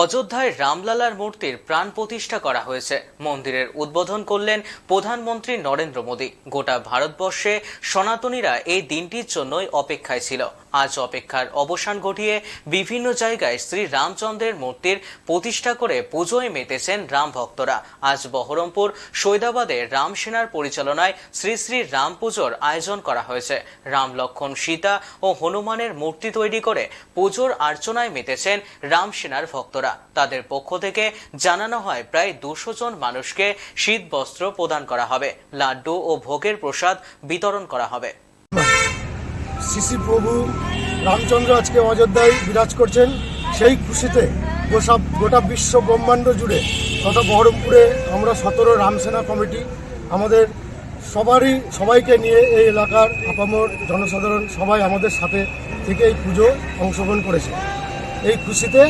অযোধ্যায় রামলালার মূর্তির প্রাণ প্রতিষ্ঠা করা হয়েছে। মন্দিরের উদ্বোধন করলেন প্রধানমন্ত্রী নরেন্দ্র মোদী। গোটা ভারতবর্ষে সনাতনীরা এই দিনটির জন্যই অপেক্ষায় ছিল। আজ অপেক্ষার অবসান ঘটিয়ে বিভিন্ন জায়গায় শ্রী রামচন্দ্রের মূর্তির প্রতিষ্ঠা করে পুজোয় মেতেছেন রাম ভক্তরা। আজ বহরমপুর, সৈদাবাদে রাম সেনার পরিচালনায় শ্রী শ্রী রাম পুজোর আয়োজন করা হয়েছে। রাম লক্ষণ সীতা ও হনুমানের মূর্তি তৈরি করে পুজোর আর্চনায় মেতেছেন রাম সেনার ভক্তরা তাদের পক্ষ থেকে জানানো হয়, প্রায় দুশো জন মানুষকে শীত বস্ত্র প্রদান করা হবে। লাড্ডু ও ভোগের প্রসাদ বিতরণ করা হবে। শ্রী প্রভু রামচন্দ্র আজকে অযোধ্যায় বিরাজ করছেন। সেই খুশিতে গোটা বিশ্ব ব্রহ্মাণ্ড জুড়ে তথা বহরমপুরে আমরা সতেরো রামসেনা কমিটি, আমাদের সবারই, সবাইকে নিয়ে এই এলাকার আপামর জনসাধারণ সবাই আমাদের সাথে থেকে এই পুজো অংশগ্রহণ করেছে। এই খুশিতে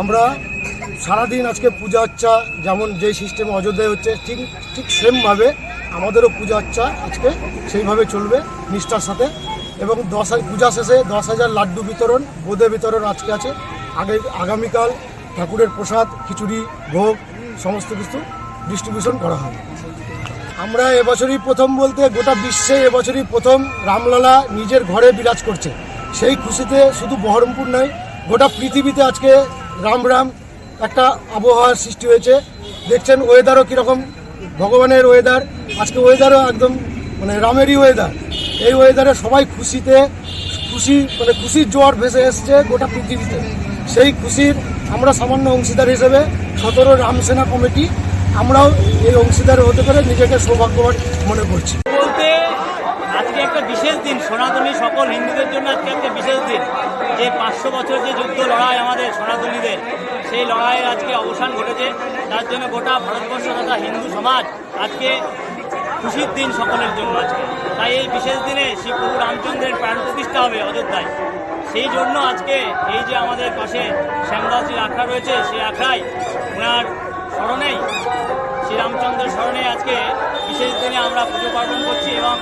আমরা সারাদিন আজকে পূজা আচ্চা যেমন যেই সিস্টেমে অযোধ্যায় হচ্ছে, ঠিক ঠিক সেমভাবে আমাদেরও পূজা আচ্চা আজকে সেইভাবে চলবে নিষ্ঠার সাথে। এবং দশ পূজা শেষে দশ হাজার লাড্ডু বিতরণ, বোঁদে বিতরণ আজকে আছে। আগে, আগামীকাল ঠাকুরের প্রসাদ, খিচুড়ি, ভোগ, সমস্ত কিছু ডিস্ট্রিবিউশন করা হবে। আমরা এবছরই প্রথম বলতে গোটা বিশ্বে এবছরই প্রথম রামলালা নিজের ঘরে বিরাজ করছে। সেই খুশিতে শুধু বহরমপুর নয়, গোটা পৃথিবীতে আজকে রাম রাম একটা আবহাওয়ার সৃষ্টি হয়েছে। দেখছেন ওয়েদারও কীরকম? ভগবানের ওয়েদার আজকে ওয়েদারও একদম মানে রামেরই ওয়েদার এই ওয়েদারে সবাই খুশিতে, খুশি মানে খুশির জোয়ার ভেসে এসছে গোটা পৃথিবীতে। সেই খুশির আমরা সামান্য অংশীদার হিসেবে সতেরো রামসেনা কমিটি, আমরাও এই অংশীদার হতে পারে নিজেকে সৌভাগ্যবান মনে করছি। একটা বিশেষ দিন। সনাতনী সকল হিন্দুদের জন্য আজকে একটা বিশেষ দিন। যে পাঁচশো বছর যে যুদ্ধ লড়াই আমাদের সনাতনীদের, সেই লড়াইয়ের আজকে অবসান ঘটেছে। তার জন্য গোটা ভারতবর্ষ তথা হিন্দু সমাজ আজকে খুশির দিন সকলের জন্য আজকে। তাই এই বিশেষ দিনে শ্রী প্রভু রামচন্দ্রের প্রাণ প্রতিষ্ঠা হবে অযোধ্যায়। সেই জন্য আজকে এই যে আমাদের পাশে শ্যামদাসজির আখড়া রয়েছে, সেই আখড়ায় ওনার স্মরণেই শ্রীরামচন্দ্রের স্মরণে আজকে বিশেষ দিনে আমরা পুজো পার্বণ করছি এবং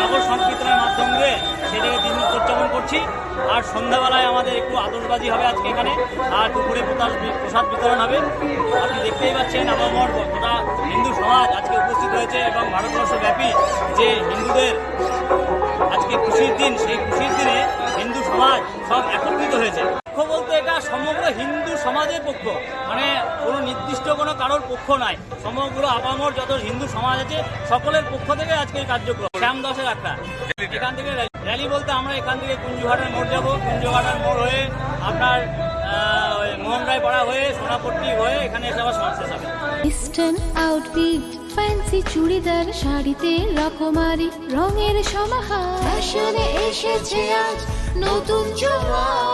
নগর সংকীর্তনের মাধ্যম সেটাকে দিন উদযাপন করছি। আর সন্ধ্যাবেলায় আমাদের একটু আতশবাজি হবে আজকে এখানে। আর দুপুরে প্রসাদ বিতরণ হবে। আপনি দেখতেই পাচ্ছেন আমার গোটা হিন্দু সমাজ আজকে উপস্থিত হয়েছে এবং ভারতবর্ষব্যাপী যে হিন্দুদের আজকে খুশির দিন, সেই খুশির দিনে হিন্দু সমাজ সব একত্রিত হয়েছে। পক্ষ বলতে এটা সমগ্র হিন্দু সমাজের পক্ষ। মানে কোনো নির্দিষ্ট কোনো কারোর পক্ষ নাই। সমগ্র আপামর যত হিন্দু সমাজ আছে সকলের পক্ষ থেকে আজকে এই কার্যক্রম। শ্যাম দশের একটা এখান থেকে র্যালি- বলতে আমরা এখান থেকে কুঞ্জঘাটের মোড় যাব। কুঞ্জঘাটের মোড় হয়ে আপনার আহ, ওই মোহন রায় পাড়া হয়ে সোনাপট্টি হয়ে এখানে এসে আবার সমাজ হবে। ইস্টার্ন আউটফিট ফ্যান্সি চুড়িদার শাড়িতে রকমারি রঙের সমাহার। এসেছে আজ নতুন সুনিতা